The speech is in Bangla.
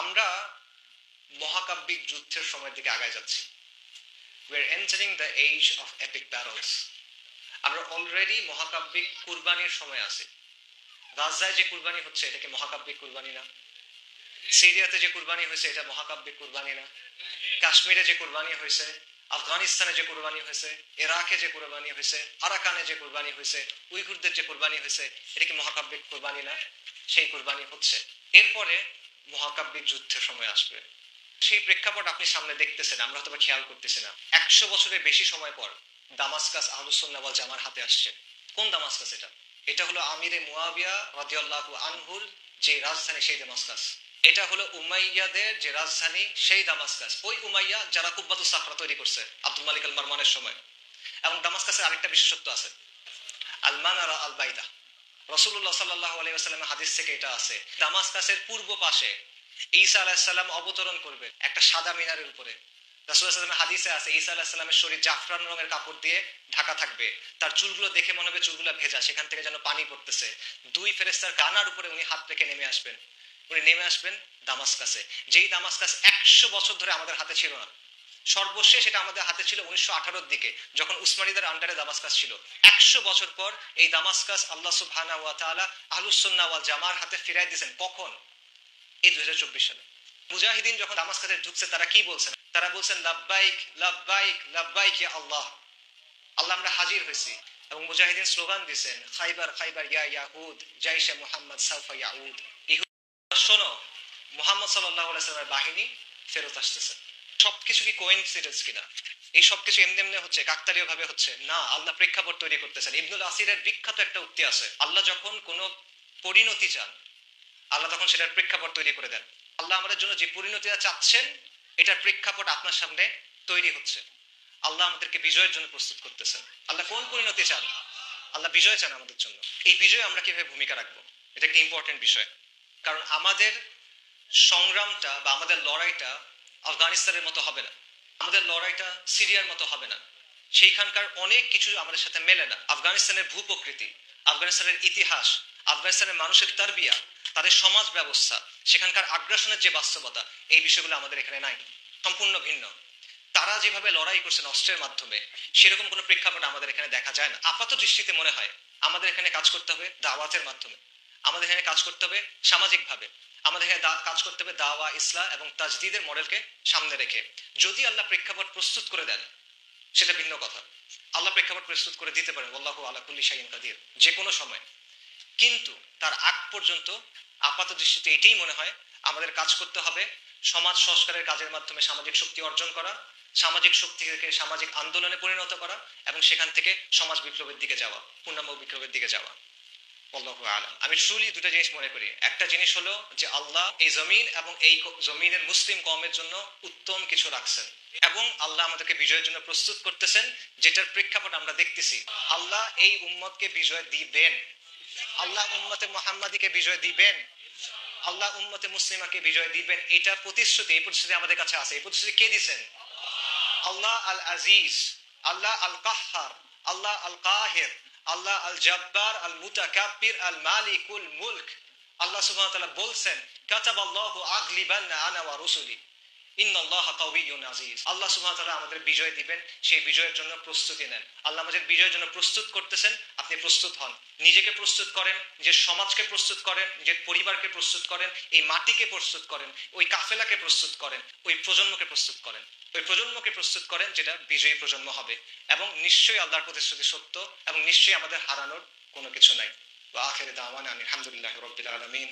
আমরা মহাকাব্যিক যুদ্ধের সময়ের দিকে আগায় যাচ্ছি। We are entering the age of epic barrels আমরা অলরেডি মহাকাব্যিক কুরবানির সময় আছি। গাজায় যে কুরবানি হচ্ছে, এটা কি মহাকাব্যিক কুরবানি না? সিরিয়াতে যে কুরবানি হয়েছে, এটা মহাকাব্যিক কুরবানি না? কাশ্মীরে যে কুরবানি হয়েছে, আফগানিস্তানে যে কুরবানি হয়েছে, ইরাকে যে কুরবানি হয়েছে, আরাকানে যে কুরবানি হয়েছে, উইঘুরদের যে কুরবানি হয়েছে, এটা কি মহাকাব্যিক কুরবানি না? সেই কুরবানি হচ্ছে। এরপরে মহাকাব্যিক যুদ্ধের সময় আসবে। সেই প্রেক্ষাপট আপনি সামনে দেখতেছেন, আমরা হয়তো খেয়াল করতেছি না। একশো বছরের বেশি সময় পর দামাসকাস আহলুসন্নাওয়াল জামার হাতে আসছে। কোন দামাসকাস এটা? এটা হলো আমিরে মুয়াবিয়া রাদিয়াল্লাহু আনহুর যে রাজধানী, সেই দামাসকাস। এটা হলো উমাইয়াদের যে রাজধানী, সেই দামাসকাস। ওই উমাইয়া যারা কুব্বাতু সাফরা তৈরি করছে আব্দুল মালিক আল মারমানের সময়। এবং দামাসকাসের আরেকটা বিশেষত্ব আছে। আলমানারা আল বাইদা রসুল্লাহ সাল্লাহ আলাইসাল্লামের হাদিস থেকে এটা আছে। দামাসকাসের পূর্ব পাশে ঈসা আলাহিসাল্লাম অবতরণ করবে একটা সাদা মিনারের উপরে। হাদিসে আছে, ঈসা আলাহিসাল্লামের শরীর জাফরান রঙের কাপড় দিয়ে ঢাকা থাকবে। তার চুলগুলো দেখে মনে হবে চুলগুলো ভেজা, সেখান থেকে যেন পানি পড়তেছে। দুই ফেরেস্তার কানার উপরে উনি হাত রেখে নেমে আসবেন। উনি নেমে আসবেন দামাসকাসে। যেই দামাসকাস একশো বছর ধরে আমাদের হাতে ছিল না। সর্বশেষ এটা আমাদের হাতে ছিল উনিশশো আঠারোর দিকে, যখন উসমানীদের আন্ডারে দামাসকাস ছিল। একশো বছর পর এই দামাসকাস আল্লাহ সুবহানা ওয়া তাআলা আহলুসুন্নাহ ওয়াল জামার হাতে ফিরাই দিয়েছেন। কখন? এই দুই সালে। মুজাহিদিন যখন দামাসকাসে ঢুকছে, তারা কি বলছেন? তারা বলছেন, লাব্বাইক লাব্বাইক লাব্বাইক ইয়া আল্লাহ। আল্লাহ আমরা হাজির হয়েছি। এবং মুজাহিদিন স্লোগান দিয়েছেন, খাইবার খাইবার ইয়া ইয়াহুদ, জাইশে মুহাম্মদ সাউফা ইয়াউদ। ইহুদ, শোনো, মুহাম্মদ সাল্লাহ আলাইসাল্লামের বাহিনী ফেরত আসতেছে। সবকিছু কি কোইন্সিডেন্স কিনা? এই সবকিছু এমনি এমনি হচ্ছে কাকতালীয় ভাবে হচ্ছে। না, আল্লাহ প্রেক্ষাপট তৈরি করতেছেন। ইবনুল আসিরের বিখ্যাত একটা উক্তি আছে। আল্লাহ যখন কোনো পরিণতি চান, আল্লাহ তখন সেটার প্রেক্ষাপট তৈরি করে দেন। আল্লাহ আমাদের জন্য যে পরিণতিটা চাচ্ছেন, এটার প্রেক্ষাপট আপনার সামনে তৈরি হচ্ছে। আল্লাহ আমাদেরকে বিজয়ের জন্য প্রস্তুত করতেছেন। আল্লাহ কোন পরিণতি চান? আল্লাহ বিজয় চান আমাদের জন্য। এই বিজয়ে আমরা কীভাবে ভূমিকা রাখব? এটা একটা ইম্পর্টেন্ট বিষয়। কারণ আমাদের সংগ্রামটা বা আমাদের লড়াইটা আফগানিস্তানের মতো হবে না। আমাদের লড়াইটা সিরিয়ার মতো হবে না। সেইখানকার অনেক কিছু আমাদের সাথে মেলে না। আফগানিস্তানের ভূপ্রকৃতি, আফগানিস্তানের ইতিহাস, আফগানিস্তানের মানুষের তারবিয়া, তাদের সমাজ ব্যবস্থা, সেখানকার আগ্রাসনের যে বাস্তবতা, এই বিষয়গুলো আমাদের এখানে নাই। সম্পূর্ণ ভিন্ন। তারা যেভাবে লড়াই করছেন অস্ত্রের মাধ্যমে, সেরকম কোনো প্রেক্ষাপট আমাদের এখানে দেখা যায় না। আপাত দৃষ্টিতে মনে হয় আমাদের এখানে কাজ করতে হবে দাওয়াতের মাধ্যমে। আমাদের এখানে কাজ করতে হবে সামাজিকভাবে। আমাদের এখানে কাজ করতে হবে দাওয়া ইসলাম এবং তাজদিদের মডেলকে সামনে রেখে। যদি আল্লাহ প্রেক্ষাপট প্রস্তুত করে দেন, সেটা ভিন্ন কথা। আল্লাহ প্রেক্ষাপট প্রস্তুত করে দিতে পারেন আল্লাহ আলাকুল্লি শাহিন কাদির, যে কোনো সময়। কিন্তু তার আগ পর্যন্ত আপাত দৃষ্টিতে এটাই মনে হয়, আমাদের কাজ করতে হবে সমাজ সংস্কারের কাজের মাধ্যমে সামাজিক শক্তি অর্জন করা, সামাজিক শক্তি থেকে সামাজিক আন্দোলনে পরিণত করা এবং সেখান থেকে সমাজ বিপ্লবের দিকে যাওয়া, পূর্ণাঙ্গ বিপ্লবের দিকে যাওয়া। আল্লাহু আলম। আমি ট্রুলি দুটো জিনিস মনে করি। একটা জিনিস হলো যে আল্লাহ এই জমিন এবং এই জমিনের মুসলিম কমের জন্য উত্তম কিছু রাখছেন এবং আল্লাহ আমাদেরকে বিজয়ের জন্য প্রস্তুত করতেছেন, যেটার প্রেক্ষাপট আমরা দেখতেছি। আল্লাহ এই উম্মতকে বিজয় দিবেন। আল্লাহ উম্মতে মোহাম্মদীকে বিজয় দিবেন। আল্লাহ উম্মতে মুসলিমাকে বিজয় দিবেন। এটা প্রতিশ্রুতি, এই প্রতিশ্রুতি আমাদের কাছে আছে। এই প্রতিশ্রুতি কে দিছেন? আল্লাহ আল আজিজ আল্লাহ আল কাহার আল্লাহ আল কাহের আল্লাহ আল জব্বার আল মুতাকাব্বির আল মালিকুল মুলক। আল্লাহ সুবহানাহু ওয়া তাআলা বলছেন, কাতাবাল্লাহু আগলিবান্না আনা ওয়া রুসুলি। ইন্নাল্লাহ কাউইয়ুন আজিজ আল্লাহ ওয়া তাআলা আমাদের বিজয় দিবেন, সেই বিজয়ের জন্য প্রস্তুতি নেন। আল্লাহ আমাদের বিজয়ের জন্য প্রস্তুত করতেছেন, আপনি প্রস্তুত হন। নিজেকে প্রস্তুত করেন, নিজের সমাজকে প্রস্তুত করেন, নিজের পরিবারকে প্রস্তুত করেন, এই মাটিকে প্রস্তুত করেন, ওই কাফেলাকে প্রস্তুত করেন, ওই প্রজন্মকে প্রস্তুত করেন। ওই প্রজন্মকে প্রস্তুত করেন যেটা বিজয়ী প্রজন্ম হবে। এবং নিশ্চয়ই আল্লাহর প্রতিশ্রুতি সত্য এবং নিশ্চয়ই আমাদের হারানোর কোনো কিছু নাই। আখের দাওয়ান আলহামদুলিল্লাহ রবিল আলমিন।